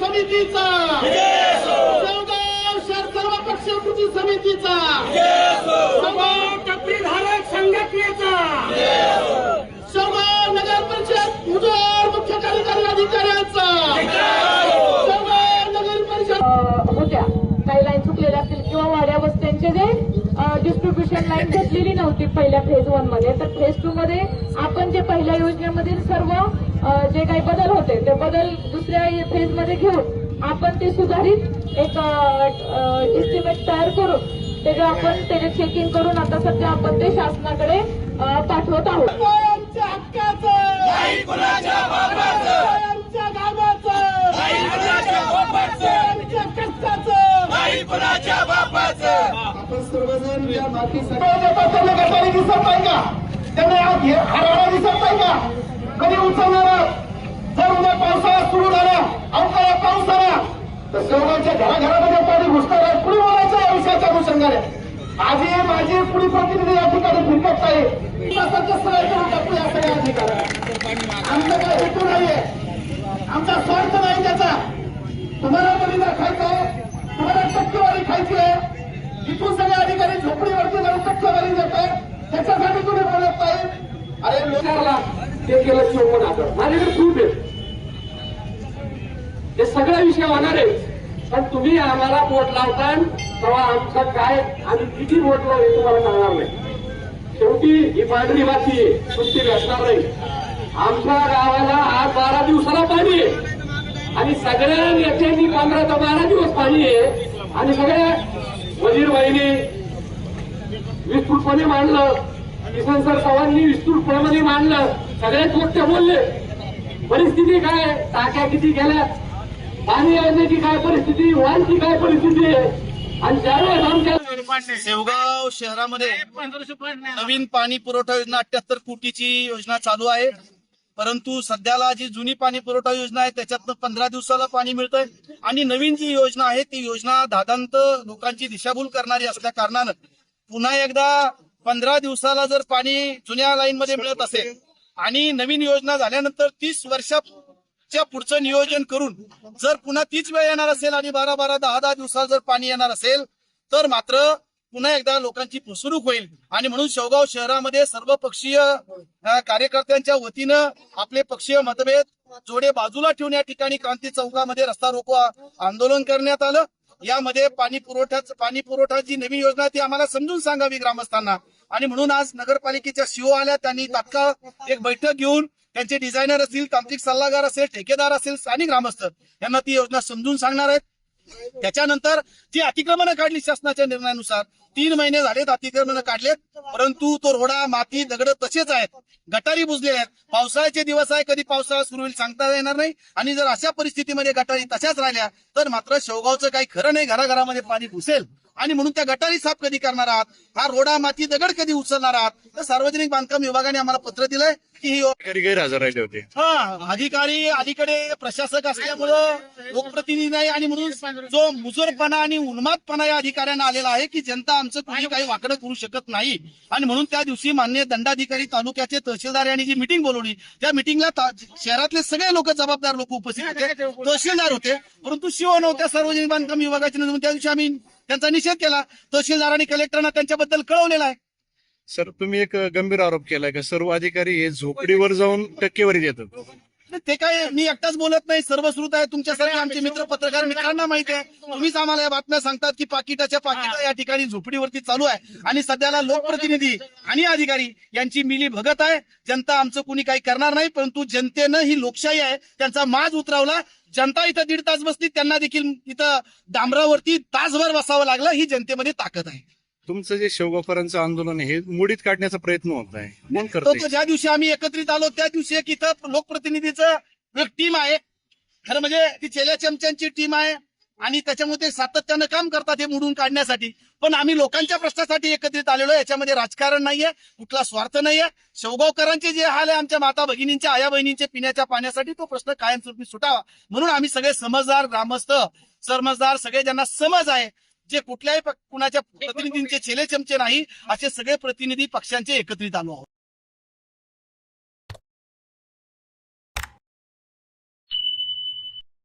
समितीचा. सर्व पक्ष कृती समितीचा डिस्ट्रीब्युशन लाईन घेतलेली नव्हती पहिल्या फेज वनमध्ये. तर फेज टू मध्ये आपण जे पहिल्या योजनेमधील सर्व जे काही बदल होते ते बदल दुसऱ्या फेजमध्ये घेऊन आपण ते सुधारित एक एस्टिमेट तयार करून त्याचे आपण त्याचे चेकिंग करून आता सध्या आपण ते शासनाकडे पाठवत आहोत. आमच्या गटारी दिसत नाही का? त्यांना हरवणा दिसत नाही का? कधी उचलणार? जर उद्या पावसाळा सुरू झाला अवकाळा पाऊस आला तर शेवगावच्या घराघरामध्ये पाणी घुसणार आहे. कुणी बोलायचं या विषयाच्या अनुषंगाने? आजी माझी कुणी प्रतिनिधी या ठिकाणी फिरकत नाही. विकासाचं सगळं करून टाकू या सगळ्या अधिकाऱ्यांना. आमचं काय हेतू नाहीये. आमचा स्वार्थ नाही त्याचा. तुम्हाला बलिदान खायचं आहे. तुम्हाला टक्केवारी खायची आहे. इथून सगळे अधिकारी झोपडीवरती जाऊन टक्केवारी देत आहेत त्याच्यासाठी तुम्ही बोलत नाही. अरे लोकांना ते केलं चोपण आता माझ्याकडे खूप आहे. ते सगळे विषय होणार आहे. पण तुम्ही आम्हाला बोट लावता तेव्हा आमचं काय आम्ही किती बोट लावू हे तुम्हाला सांगणार नाही. शेवटी ही पांढरी माती आहे. सुट्टी भेटणार नाही. आमच्या गावाला आज बारा दिवसाला पाणी आहे. आणि सगळ्या नेत्यांनी पंधरा ते बारा दिवस पाणी आहे. आणि सगळ्या वजीर बाईने विस्तृतपणे मांडलं. किसन सर चव्हाणनी विस्तृतपणे मांडलं. सगळ्याच गोष्ट बोलले. परिस्थिती काय टाक्या किती गेल्या? पाणी योजनेची काय परिस्थिती? वाहनची काय परिस्थिती आहे? आणि ज्यावेळेस आमच्या शेवगाव शहरामध्ये नवीन पाणी पुरवठा योजना अठ्याहत्तर कोटीची योजना चालू आहे. परंतु सध्याला जी जुनी पाणी पुरवठा योजना आहे त्याच्यातनं पंधरा दिवसाला पाणी मिळतंय. आणि नवीन जी योजना आहे ती योजना दादांत लोकांची दिशाभूल करणारी असल्या कारणानं पुन्हा एकदा पंधरा दिवसाला जर पाणी जुन्या लाईन मध्ये मिळत असेल आणि नवीन योजना झाल्यानंतर तीस वर्षाच्या पुढचं नियोजन करून जर पुन्हा तीच वेळ येणार असेल आणि बारा बारा दहा दहा दिवसाला जर पाणी येणार असेल तर मात्र पुन्हा एकदा लोकांची फसवणूक होईल. आणि म्हणून शेवगाव शहरामध्ये सर्व पक्षीय कार्यकर्त्यांच्या वतीनं आपले पक्षीय मतभेद जोडे बाजूला ठेवून या ठिकाणी क्रांती चौकामध्ये रस्ता रोको आंदोलन करण्यात आलं. यामध्ये पाणी पुरवठ्याच पाणी पुरवठा जी नवी योजना ती आम्हाला समजून सांगावी ग्रामस्थांना. आणि म्हणून आज नगरपालिकेच्या सीओ आल्या त्यांनी तात्काळ एक बैठक घेऊन त्यांचे डिझायनर असतील तांत्रिक सल्लागार असेल ठेकेदार असेल आणि ग्रामस्थ यांना ती योजना समजून सांगणार आहेत. त्याच्यानंतर ती अतिक्रमणं काढली शासनाच्या निर्णयानुसार. तीन महिने झालेत अतिक्रमणं काढलेत परंतु तो रोडा माती दगड तसेच आहेत. गटारी बुजले आहेत. पावसाळ्याचे दिवस आहे कधी पावसाळा सुरू होईल सांगता येणार नाही. आणि जर अशा परिस्थितीमध्ये गटारी तशाच राहिल्या तर मात्र शेवगावचं काही खरं नाही घराघरामध्ये पाणी घुसेल. आणि म्हणून त्या गटारी साफ कधी करणार आहात? हा रोडा माती दगड कधी उचलणार आहात? तर सार्वजनिक बांधकाम विभागाने आम्हाला पत्र दिलंय की ही अधिकारी गैरहजर राहिले होते. हा अधिकारी अलीकडे प्रशासक असल्यामुळं लोकप्रतिनिधी नाही आणि म्हणून जो मुजोरपणा आणि उन्मादपणा या अधिकाऱ्यांना आलेला आहे की जनता आमचं कुणी काही वाकडं करू शकत नाही. आणि म्हणून त्या दिवशी मान्य दंडाधिकारी तालुक्याचे तहसीलदार यांनी जी मिटिंग बोलवली त्या मिटिंगला शहरातले सगळे लोक जबाबदार लोक उपस्थित होते. तहसीलदार होते परंतु शिव नव्हत्या सार्वजनिक बांधकाम विभागाचे म्हणून त्या दिवशी आम्ही त्यांचा निषेध केला. तहसीलदार आणि कलेक्टरना त्यांच्याबद्दल कळवलेला आहे. सर तुम्ही एक गंभीर आरोप केलाय का? सर्व अधिकारी हे झोपडीवर जाऊन टक्केवारी देतात. ते काय मी एकटाच बोलत नाही सर्व श्रुत आहे तुमच्यासारखे आमचे मित्र पत्रकार मित्रांना माहिती आहे. तुम्हीच आम्हाला या बातम्या सांगतात की पाकिटाच्या पाकिट या ठिकाणी झोपडीवरती चालू आहे. आणि सध्याला लोकप्रतिनिधी आणि अधिकारी यांची मिली भगत आहे. जनता आमचं कुणी काही करणार नाही परंतु जनतेनं ही लोकशाही आहे. त्यांचा माज उतरवला. जनता इथं दीड तास बसली त्यांना देखील इथं डांबरावरती तासभर बसावं लागलं. ही जनतेमध्ये ताकद आहे. तुमचं जे शेवगावकरांचं आंदोलन आहे हे मुडीत काढण्याचा प्रयत्न होत आहे. कोण तो करते तो ज्या दिवशी आम्ही एकत्रित आलो त्या दिवशी एक इथं लोकप्रतिनिधीचं एक टीम आहे. खरं म्हणजे ती चेल्या चमच्यांची टीम आहे आणि त्याच्यामुळे ते सातत्यानं काम करतात हे मोडून काढण्यासाठी. पण आम्ही लोकांच्या प्रश्नासाठी एकत्रित आलेलो आहे. याच्यामध्ये राजकारण नाहीये कुठला स्वार्थ नाहीये. शेवगावकरांचे जे हाल आहे आमच्या माता भगिनींच्या आया बहिणींचे पिण्याच्या पाण्यासाठी तो प्रश्न कायमस्वरूपी सुटावा. म्हणून आम्ही सगळे समजदार ग्रामस्थ समजदार सगळे ज्यांना समज आहे. जे कुठल्याही कुणाच्या प्रतिनिधींचे छेले चमचे नाही असे सगळे प्रतिनिधी पक्षांचे एकत्रित आलो आहोत.